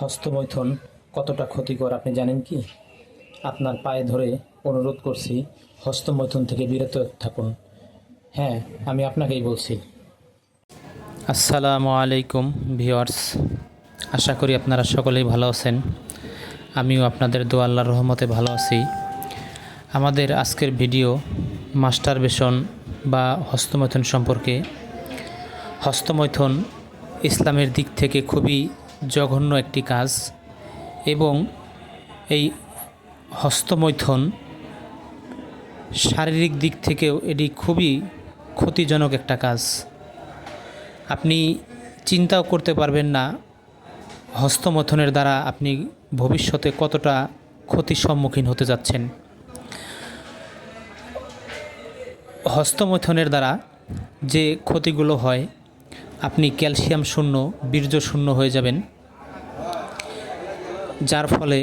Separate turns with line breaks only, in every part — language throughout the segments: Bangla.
হস্তমৈথুন কতটা ক্ষতিকর আপনি জানেন কি? আপনার পায়ে ধরে অনুরোধ করছি, হস্তমৈথুন থেকে বিরত থাকুন। হ্যাঁ আমি আপনাকেই বলছি। আসসালামু আলাইকুম ভিওয়ার্স আশা করি আপনারা সকলেই ভালো আছেন। আমিও আপনাদের দোয়া আল্লাহর রহমতে ভালো আছি। আমাদের আজকের ভিডিও মাস্টার বেশন বা হস্তমৈথুন সম্পর্কে। হস্তমৈথুন ইসলামের দিক থেকে খুবই জঘন্য একটি কাজ এবং এই হস্তমৈথন শারীরিক দিক থেকেও এটি খুবই ক্ষতিজনক একটা কাজ। আপনি চিন্তাও করতে পারবেন না হস্তমৈথুনের দ্বারা আপনি ভবিষ্যতে কতটা ক্ষতির সম্মুখীন হতে যাচ্ছেন। হস্তমৈথুনের দ্বারা যে ক্ষতিগুলো হয়, আপনি ক্যালসিয়াম শূন্য, বীর্য শূন্য হয়ে যাবেন। যার ফলে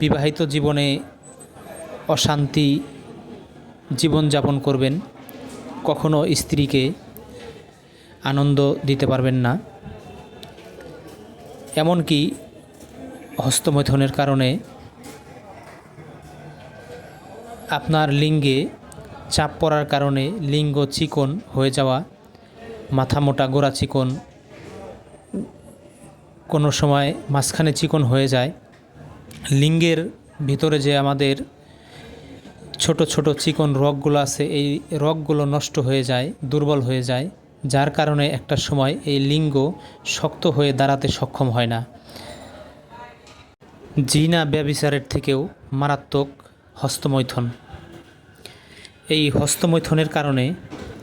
বিবাহিত জীবনে অশান্তি জীবনযাপন করবেন, কখনো স্ত্রীকে আনন্দ দিতে পারবেন না। এমনকি হস্তমৈথুনের কারণে আপনার লিঙ্গে চাপ পড়ার কারণে লিঙ্গ চিকন হয়ে যাওয়া, মাথা মোটা গোড়া চিকন, কোনো সময় মাঝখানে চিকন হয়ে যায়। লিঙ্গের ভিতরে যে আমাদের ছোট ছোট চিকন রগগুলো আছে, এই রগগুলো নষ্ট হয়ে যায়, দুর্বল হয়ে যায়, যার কারণে একটা সময় এই লিঙ্গ শক্ত হয়ে দাঁড়াতে সক্ষম হয় না। জিনা ব্যবিচারের থেকেও মারাত্মক হস্তমৈথন। এই হস্তমৈথনের কারণে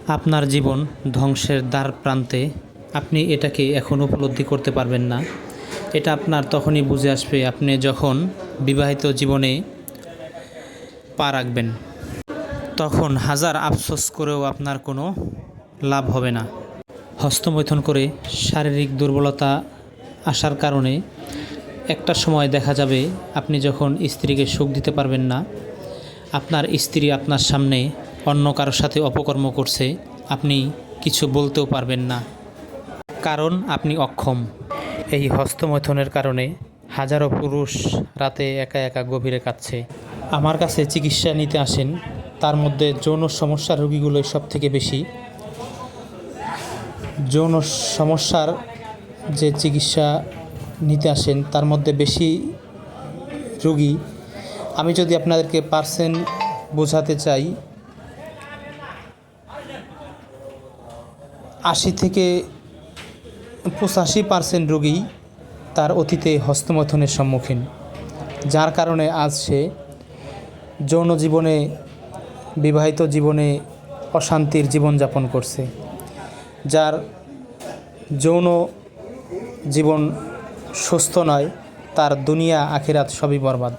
আপনার জীবন ধ্বংসের দ্বার প্রান্তে আপনি এটাকে এখন উপলব্ধি করতে পারবেন না। এটা আপনার তখনই বুঝে আসবে আপনি যখন বিবাহিত জীবনে পা রাখবেন। তখন হাজার আফসোস করেও আপনার কোনো লাভ হবে না। হস্তমৈথন করে শারীরিক দুর্বলতা আসার কারণে একটা সময় দেখা যাবে আপনি যখন স্ত্রীকে সুখ দিতে পারবেন না, আপনার স্ত্রী আপনার সামনে অন্য কারোর সাথে অপকর্ম করছে, আপনি কিছু বলতেও পারবেন না। কারণ আপনি অক্ষম। এই হস্তমৈথুনের কারণে হাজারো পুরুষ রাতে একা একা গভীরে কাটছে আমার কাছে চিকিৎসা নিতে আসেন, তার মধ্যে যৌন সমস্যার রোগীগুলোই সব থেকে বেশি। যৌন সমস্যার যে চিকিৎসা নিতে আসেন, তার মধ্যে বেশি রোগী। আমি যদি আপনাদেরকে পার্সেন্ট বোঝাতে চাই, আশি থেকে পঁচাশি পার্সেন্ট রোগী তার অতীতে হস্তমৈথুনের সম্মুখীন, যার কারণে আজ সে যৌন জীবনে বিবাহিত জীবনে অশান্তির জীবনযাপন করছে, যার যৌন জীবন সুস্থ নয়, তার দুনিয়া, আখিরাত সবই বরবাদ।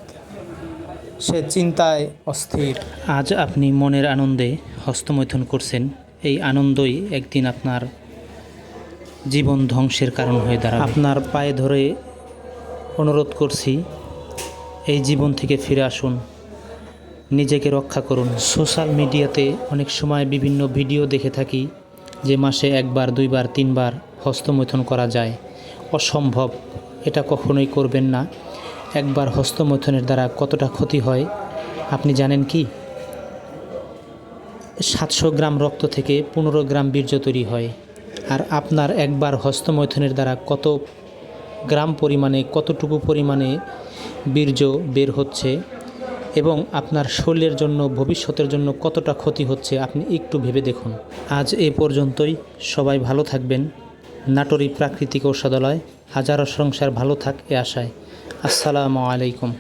সে চিন্তায় অস্থির। আজ আপনি মনের আনন্দে হস্তমৈথুন করছেন, এই আনন্দই একদিন আপনার জীবন ধ্বংসের কারণ হয়ে দাঁড়াবে। আপনার পায়ে ধরে অনুরোধ করছি, এই জীবন থেকে ফিরে আসুন, নিজেকে রক্ষা করুন। সোশ্যাল মিডিয়াতে অনেক সময় বিভিন্ন ভিডিও দেখে থাকি যে মাসে একবার, দুইবার, তিনবার হস্তমৈথন করা যায়। অসম্ভব, এটা কখনোই করবেন না। একবার হস্তমৈথনের দ্বারা কতটা ক্ষতি হয়, আপনি জানেন কি? সাতশো গ্রাম রক্ত থেকে পনেরো গ্রাম বীর্য তৈরি হয়। আর আপনার একবার হস্তমৈথুনের দ্বারা কত গ্রাম পরিমাণে, কতটুকু পরিমাণে বীর্য বের হচ্ছে এবং আপনার শরীরের জন্য, ভবিষ্যতের জন্য কতটা ক্ষতি হচ্ছে আপনি একটু ভেবে দেখুন। আজ এ পর্যন্তই। সবাই ভালো থাকবেন। নাটোরি প্রাকৃতিক ঔষধালয়, হাজারো সংসার ভালো থাক এ আশায়। আসসালামু আলাইকুম।